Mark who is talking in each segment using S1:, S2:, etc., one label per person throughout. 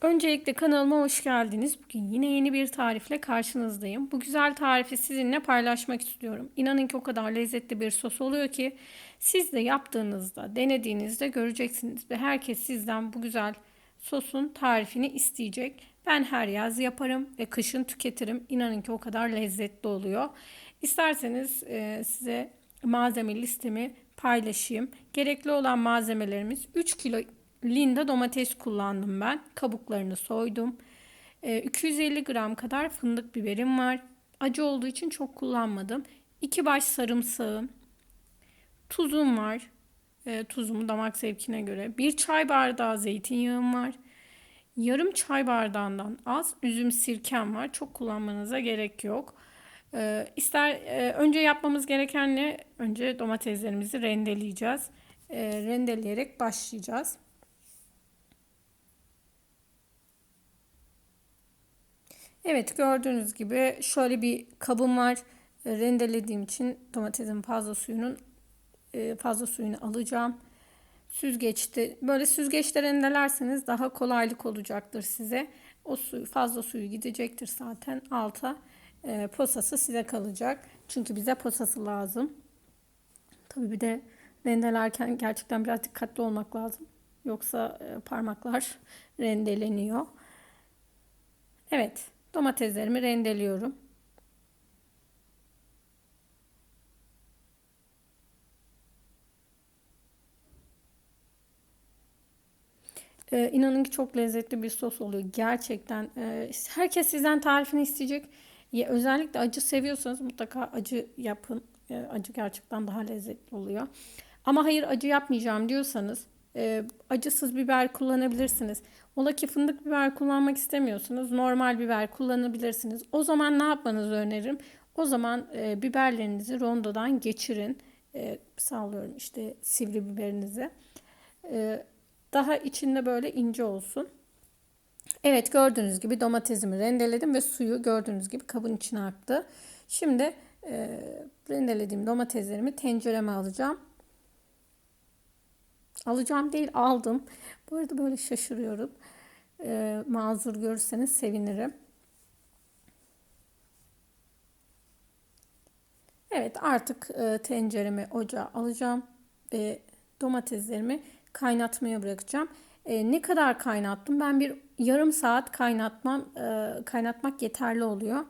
S1: Öncelikle kanalıma hoş geldiniz. Bugün yine yeni bir tarifle karşınızdayım. Bu güzel tarifi sizinle paylaşmak istiyorum. İnanın ki o kadar lezzetli bir sos oluyor ki siz de yaptığınızda, denediğinizde göreceksiniz ve herkes sizden bu güzel sosun tarifini isteyecek. Ben her yaz yaparım ve kışın tüketirim. İnanın ki o kadar lezzetli oluyor. İsterseniz e, size malzeme listemi paylaşayım. Gerekli olan malzemelerimiz 3 kilo Linda domates kullandım ben. Kabuklarını soydum. E, 250 gram kadar fındık biberim var. Acı olduğu için çok kullanmadım. 2 baş sarımsağım. Tuzum var. E, tuzumu damak zevkine göre. 1 çay bardağı zeytinyağım var. Yarım çay bardağından az üzüm sirkem var. Çok kullanmanıza gerek yok. E, ister e, önce yapmamız gereken ne? Önce domateslerimizi rendeleyeceğiz. Rendeleyerek başlayacağız. Evet gördüğünüz gibi şöyle bir kabım var. E, rendelediğim için domatesin fazla suyunun e, fazla suyunu alacağım. Süzgeçte böyle süzgeçte rendelerseniz daha kolaylık olacaktır size. O suyu fazla suyu gidecektir zaten alta. E, posası size kalacak. Çünkü bize posası lazım. Tabii bir de rendelerken gerçekten biraz dikkatli olmak lazım. Yoksa parmaklar rendeleniyor. Evet. Domateslerimi rendeliyorum. Ee, inanın ki çok lezzetli bir sos oluyor. Gerçekten e, herkes sizden tarifini isteyecek. Ya, özellikle acı seviyorsanız mutlaka acı yapın. E, acı gerçekten daha lezzetli oluyor. Ama hayır acı yapmayacağım diyorsanız e, acısız biber kullanabilirsiniz. Ola ki fındık biber kullanmak istemiyorsunuz. Normal biber kullanabilirsiniz. O zaman ne yapmanızı öneririm? O zaman e, biberlerinizi rondodan geçirin. E, sağlıyorum işte sivri biberinizi. E, daha içinde böyle ince olsun. Evet gördüğünüz gibi domatesimi rendeledim ve suyu gördüğünüz gibi kabın içine aktı. Şimdi e, rendelediğim domateslerimi tencereme alacağım. Alacağım değil aldım. Bu arada böyle şaşırıyorum. E, mazur görürseniz sevinirim. Evet artık e, tenceremi ocağa alacağım ve domateslerimi kaynatmaya bırakacağım. E, ne kadar kaynattım? Ben bir yarım saat kaynatmam e, kaynatmak yeterli oluyor.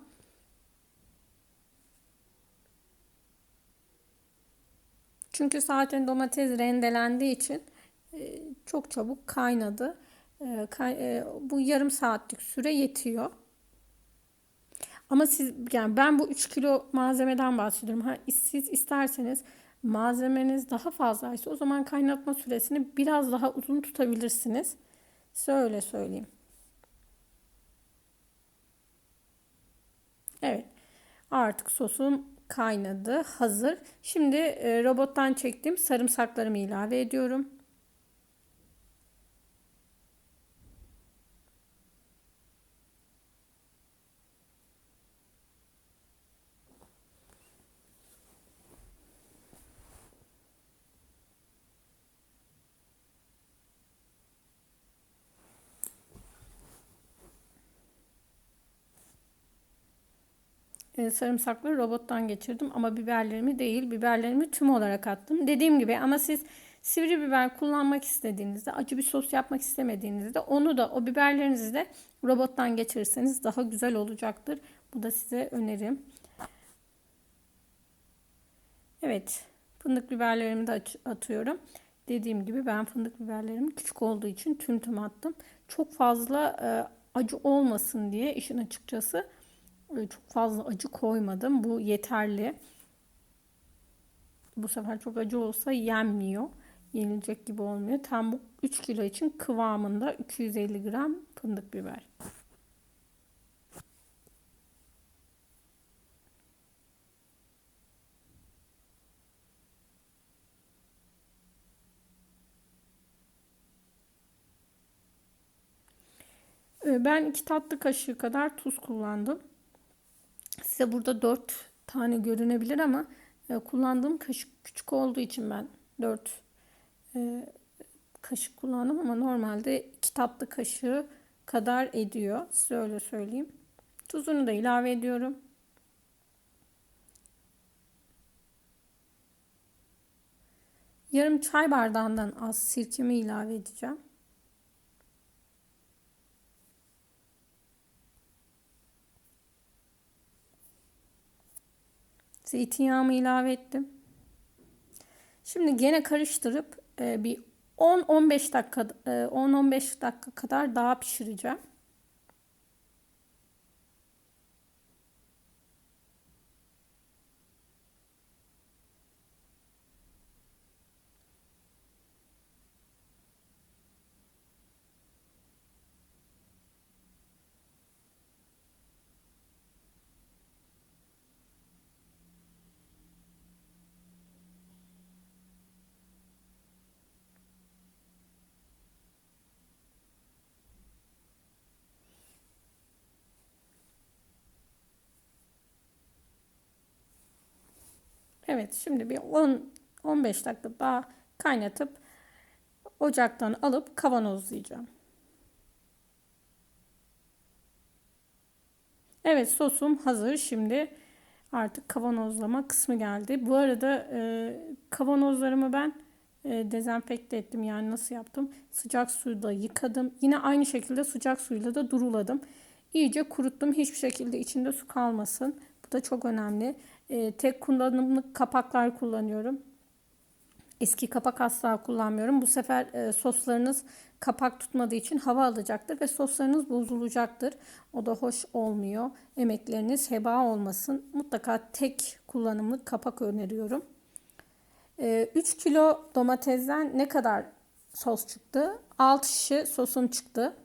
S1: Çünkü zaten domates rendelendiği için e, çok çabuk kaynadı. E, e, bu yarım saatlik süre yetiyor. Ama siz yani ben bu 3 kilo malzemeden bahsediyorum. Ha, siz isterseniz malzemeniz daha fazlaysa o zaman kaynatma süresini biraz daha uzun tutabilirsiniz. Size öyle söyleyeyim. Evet. Artık sosum kaynadı. Hazır. Şimdi robottan çektiğim sarımsaklarımı ilave ediyorum. Sarımsakları robottan geçirdim ama biberlerimi değil biberlerimi tüm olarak attım. Dediğim gibi ama siz sivri biber kullanmak istediğinizde acı bir sos yapmak istemediğinizde onu da o biberlerinizi de robottan geçirirseniz daha güzel olacaktır. Bu da size önerim. Evet fındık biberlerimi de atıyorum. Dediğim gibi ben fındık biberlerimi küçük olduğu için tüm tüm attım. Çok fazla e, acı olmasın diye işin açıkçası çok fazla acı koymadım. Bu yeterli. Bu sefer çok acı olsa yenmiyor. Yenilecek gibi olmuyor. Tam bu 3 kilo için kıvamında 250 gram fındık biber. Ee, ben iki tatlı kaşığı kadar tuz kullandım. Size burada 4 tane görünebilir ama e, kullandığım kaşık küçük olduğu için ben 4 e, kaşık kullandım ama normalde 2 tatlı kaşığı kadar ediyor. Size öyle söyleyeyim. Tuzunu da ilave ediyorum. Yarım çay bardağından az sirkemi ilave edeceğim. Zeytinyağımı ilave ettim. Şimdi gene karıştırıp e, bir 10-15 dakika 10-15 dakika kadar daha pişireceğim. Evet şimdi bir 10 15 dakika daha kaynatıp ocaktan alıp kavanozlayacağım. Evet sosum hazır. Şimdi artık kavanozlama kısmı geldi. Bu arada e, kavanozlarımı ben e, dezenfekte ettim. Yani nasıl yaptım? Sıcak suyla yıkadım. Yine aynı şekilde sıcak suyla da duruladım. İyice kuruttum. Hiçbir şekilde içinde su kalmasın. Bu da çok önemli. E, tek kullanımlık kapaklar kullanıyorum. Eski kapak asla kullanmıyorum. Bu sefer e, soslarınız kapak tutmadığı için hava alacaktır ve soslarınız bozulacaktır. O da hoş olmuyor. Emekleriniz heba olmasın. Mutlaka tek kullanımlık kapak öneriyorum. E, 3 kilo domatesden ne kadar sos çıktı? 6 şişe sosum çıktı.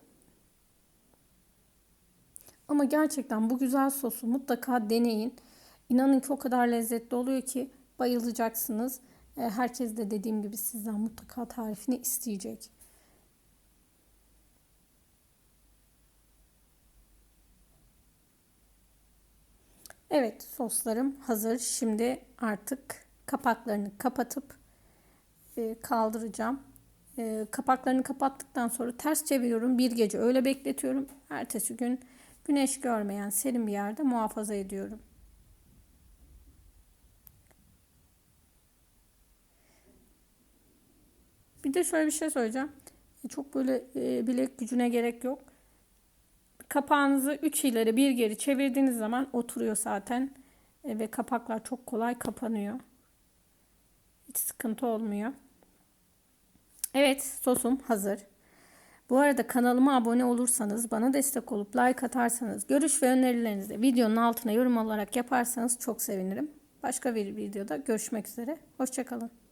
S1: Ama gerçekten bu güzel sosu mutlaka deneyin. İnanın ki o kadar lezzetli oluyor ki bayılacaksınız. E, herkes de dediğim gibi sizden mutlaka tarifini isteyecek. Evet soslarım hazır. Şimdi artık kapaklarını kapatıp e, kaldıracağım. E, kapaklarını kapattıktan sonra ters çeviriyorum. Bir gece öyle bekletiyorum. Ertesi gün güneş görmeyen serin bir yerde muhafaza ediyorum. Bir de şöyle bir şey söyleyeceğim. Çok böyle e, bilek gücüne gerek yok. Kapağınızı 3 ileri bir geri çevirdiğiniz zaman oturuyor zaten. E, ve kapaklar çok kolay kapanıyor. Hiç sıkıntı olmuyor. Evet sosum hazır. Bu arada kanalıma abone olursanız, bana destek olup like atarsanız, görüş ve önerilerinizi de videonun altına yorum olarak yaparsanız çok sevinirim. Başka bir videoda görüşmek üzere. Hoşçakalın.